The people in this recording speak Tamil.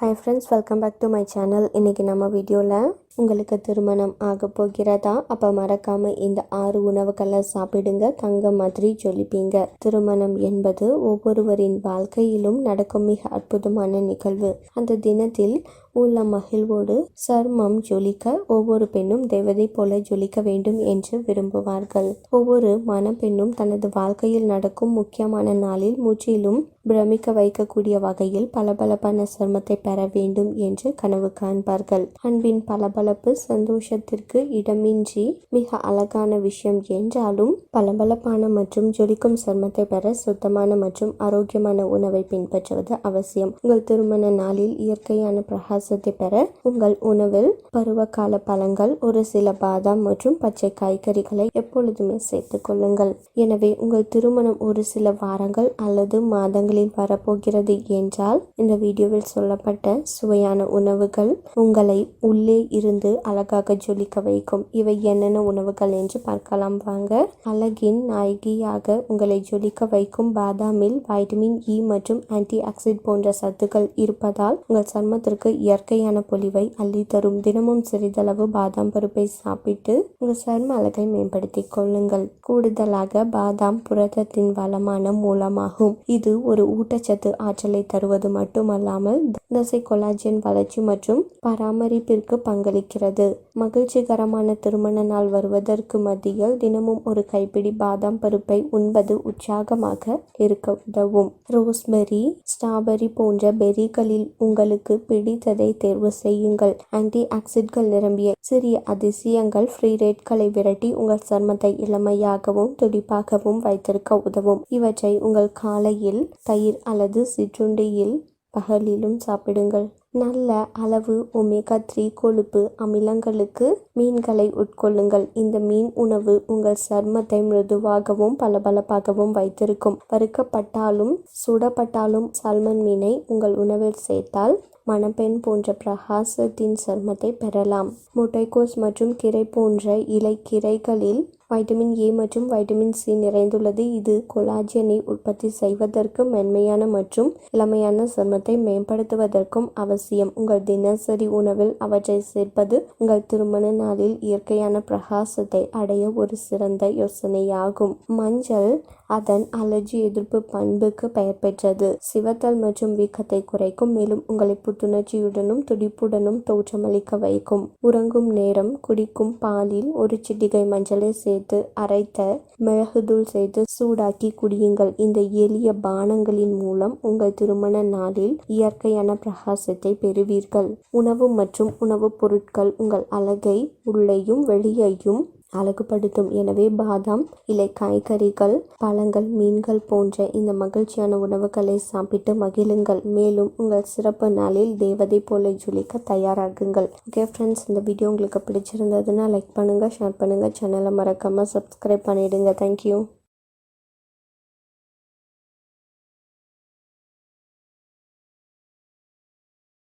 Hi friends welcome back to my channel இன்றைக்கி நம்ம வீடியோவில் உங்களுக்கு திருமணம் ஆக போகிறதா? அப்போ மறக்காமல் இந்த ஆறு உணவுகளை சாப்பிடுங்க தங்க மாதிரி ஜொலிப்பீங்க. திருமணம் என்பது ஒவ்வொருவரின் வாழ்க்கையிலும் நடக்கும் மிக அற்புதமான நிகழ்வு. அந்த தினத்தில் உள்ள மகிழ்வோடு சர்மம் ஜொலிக்க ஒவ்வொரு பெண்ணும் தேவதை போல ஜொலிக்க வேண்டும் என்று விரும்புவார்கள். ஒவ்வொரு மணப்பெண்ணும் தனது வாழ்க்கையில் நடக்கும் முக்கியமான நாளில் முற்றிலும் பிரமிக்க வைக்கக்கூடிய வகையில் பளபளப்பான சர்மத்தை பெற வேண்டும் என்று கனவு காண்பார்கள். அன்பின் பளபளப்பு சந்தோஷத்திற்கு இடமின்றி மிக அழகான விஷயம் என்றாலும் பளபளப்பான மற்றும் ஜொலிக்கும் சர்மத்தை பெற சுத்தமான மற்றும் ஆரோக்கியமான உணவை பின்பற்றுவது அவசியம். உங்கள் திருமண நாளில் இயற்கையான பிரகாசத்தை பெற உங்கள் உணவில் பருவகால பழங்கள் ஒரு சில பாதாம் மற்றும் பச்சை காய்கறிகளை எப்பொழுதுமே சேர்த்துக் கொள்ளுங்கள். எனவே உங்கள் திருமணம் ஒரு சில வாரங்கள் அல்லது மாதங்களில் வரப்போகிறது என்றால் இந்த வீடியோவில் சொல்லப்பட்ட சுவையான உணவுகள் உங்களை உள்ளே இரு இருந்து அழகாக ஜொலிக்க வைக்கும். இவை என்னென்ன உணவுகள் என்று பார்க்கலாம் வாங்க. அழகின் நாயகியாக உங்களை ஜொலிக்க வைக்கும் பாதாமில் வைட்டமின் இ மற்றும் ஆன்டி ஆக்சிட் போன்ற சத்துக்கள் இருப்பதால் உங்கள் சர்மத்திற்கு இயற்கையான பொலிவை அள்ளி தரும். தினமும் சிறிதளவு பாதாம் பருப்பை சாப்பிட்டு உங்கள் சர்ம அழகை மேம்படுத்திக் கொள்ளுங்கள். கூடுதலாக பாதாம் புரதத்தின் வளமான மூலமாகும். இது ஒரு ஊட்டச்சத்து ஆற்றலை தருவது மட்டுமல்லாமல் தசை கொலாஜன் வளர்ச்சி மற்றும் பராமரிப்பிற்கு இருக்கிறது மகிழ்ச்சிகரமான திருமண நாள் வருவதற்கு மத்தியில் தினமும் ஒரு கைப்பிடி பாதாம் பருப்பை உண்பது உற்சாகமாக இருக்க உதவும். ரோஸ்பெரி ஸ்ட்ராபெரி போன்ற பெரிகளில் உங்களுக்கு பிடித்ததை தேர்வு செய்யுங்கள். ஆன்டி ஆக்சிட்கள் நிரம்பிய சிறிய அதிசயங்கள் ஃப்ரீ ரேட்களை விரட்டி உங்கள் சர்மத்தை இளமையாகவும் துடிப்பாகவும் வைத்திருக்க உதவும். இவற்றை உங்கள் காலையில் தயிர் அல்லது சிற்றுண்டியில் பகலிலும் சாப்பிடுங்கள். நல்ல அளவு ஒமேகா த்ரீ கொழுப்பு அமிலங்களுக்கு மீன்களை உட்கொள்ளுங்கள். இந்த மீன் உணவு உங்கள் சர்மத்தை மிருதுவாகவும் பளபளப்பாகவும் வைத்திருக்கும். வறுக்கப்பட்டாலும் சுடப்பட்டாலும் சால்மன் மீனை உங்கள் உணவில் சேர்த்தால் மணப்பெண் போன்ற பிரகாசத்தின் சர்மத்தை பெறலாம். முட்டைக்கோஸ் மற்றும் கீரை போன்ற இலை கீரைகளில் வைட்டமின் ஏ மற்றும் வைட்டமின் சி நிறைந்துள்ளது. இது கொலாஜனை உற்பத்தி செய்வதற்கு மென்மையான மற்றும் இளமையான சருமத்தை மேம்படுத்துவதற்கும் அவசியம். உங்கள் தினசரி உணவில் அவற்றை சேர்ப்பது உங்கள் திருமண நாளில் இயற்கையான பிரகாசத்தை அடைய ஒரு சிறந்த யோசனையாகும். மஞ்சள் அதன் அலர்ஜி எதிர்ப்பு பண்புக்கு பெயர் பெற்றது. சிவத்தல் மற்றும் வீக்கத்தை குறைக்கும் மேலும் உங்களை புத்துணர்ச்சியுடனும் துடிப்புடனும் தோற்றமளிக்க வைக்கும். உறங்கும் நேரம் குடிக்கும் பாலில் ஒரு சிட்டிகை மஞ்சளை சேர்த்து அரைத்த மிளகுதூள் சேர்த்து சூடாக்கி குடியுங்கள். இந்த எளிய பானங்களின் மூலம் உங்கள் திருமண நாளில் இயற்கையான பிரகாசத்தை பெறுவீர்கள். உணவு மற்றும் உணவுப் பொருட்கள் உங்கள் அழகை உள்ளேயும் வெளியையும் அழகுபடுத்தும். எனவே பாதாம் இலை காய்கறிகள் பழங்கள் மீன்கள் போன்ற இந்த மகிழ்ச்சியான உணவுகளை சாப்பிட்டு மகிழுங்கள். மேலும் உங்கள் சிறப்பு நாளில் தேவதை போல ஜொலிக்க தயாராகுங்கள். ஓகே ஃப்ரெண்ட்ஸ் இந்த வீடியோ உங்களுக்கு பிடிச்சிருந்ததுன்னா லைக் பண்ணுங்கள் ஷேர் பண்ணுங்கள் சேனலை மறக்காமல் சப்ஸ்கிரைப் பண்ணிவிடுங்க தேங்க்யூ